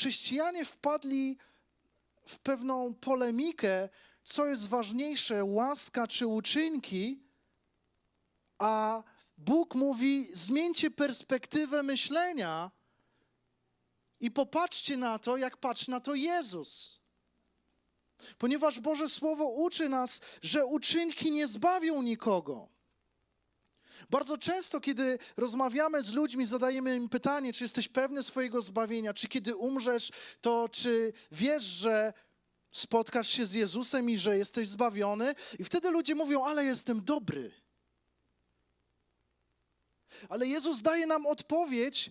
chrześcijanie wpadli w pewną polemikę, co jest ważniejsze, łaska czy uczynki, a Bóg mówi: zmieńcie perspektywę myślenia i popatrzcie na to, jak patrzy na to Jezus. Ponieważ Boże Słowo uczy nas, że uczynki nie zbawią nikogo. Bardzo często, kiedy rozmawiamy z ludźmi, zadajemy im pytanie, czy jesteś pewny swojego zbawienia, czy kiedy umrzesz, to czy wiesz, że spotkasz się z Jezusem i że jesteś zbawiony? I wtedy ludzie mówią, ale jestem dobry. Ale Jezus daje nam odpowiedź,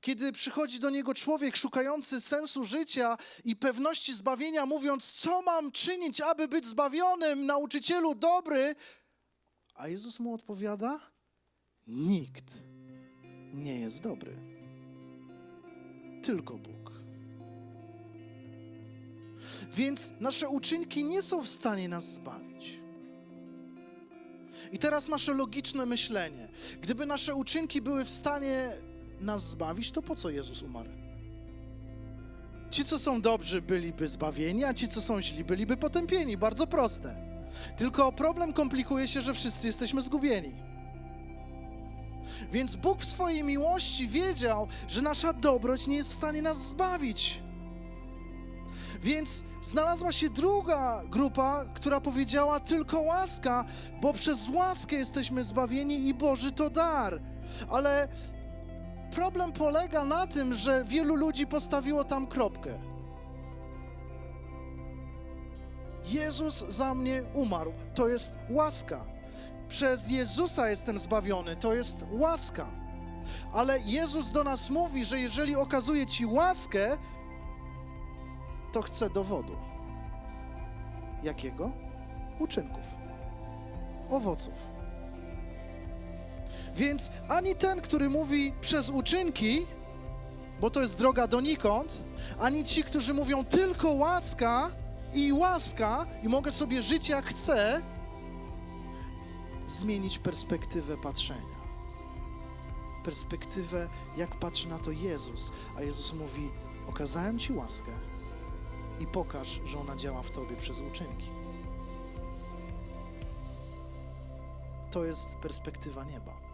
kiedy przychodzi do niego człowiek szukający sensu życia i pewności zbawienia, mówiąc, co mam czynić, aby być zbawionym, nauczycielu dobry. A Jezus mu odpowiada, nikt nie jest dobry. Tylko Bóg. Więc nasze uczynki nie są w stanie nas zbawić. I teraz nasze logiczne myślenie. Gdyby nasze uczynki były w stanie nas zbawić, to po co Jezus umarł? Ci, co są dobrzy, byliby zbawieni, a ci, co są źli, byliby potępieni. Bardzo proste. Tylko problem komplikuje się, że wszyscy jesteśmy zgubieni. Więc Bóg w swojej miłości wiedział, że nasza dobroć nie jest w stanie nas zbawić. Więc znalazła się druga grupa, która powiedziała tylko łaska, bo przez łaskę jesteśmy zbawieni i Boży to dar. Ale problem polega na tym, że wielu ludzi postawiło tam kropkę. Jezus za mnie umarł. To jest łaska. Przez Jezusa jestem zbawiony. To jest łaska. Ale Jezus do nas mówi, że jeżeli okazuje ci łaskę, to chce dowodu. Jakiego? Uczynków, owoców. Więc ani ten, który mówi przez uczynki, bo to jest droga donikąd, ani ci, którzy mówią tylko łaska i łaska i mogę sobie żyć jak chcę, zmienić perspektywę patrzenia. Perspektywę, jak patrzy na to Jezus. A Jezus mówi: Okazałem ci łaskę i pokaż, że ona działa w tobie przez uczynki. To jest perspektywa nieba.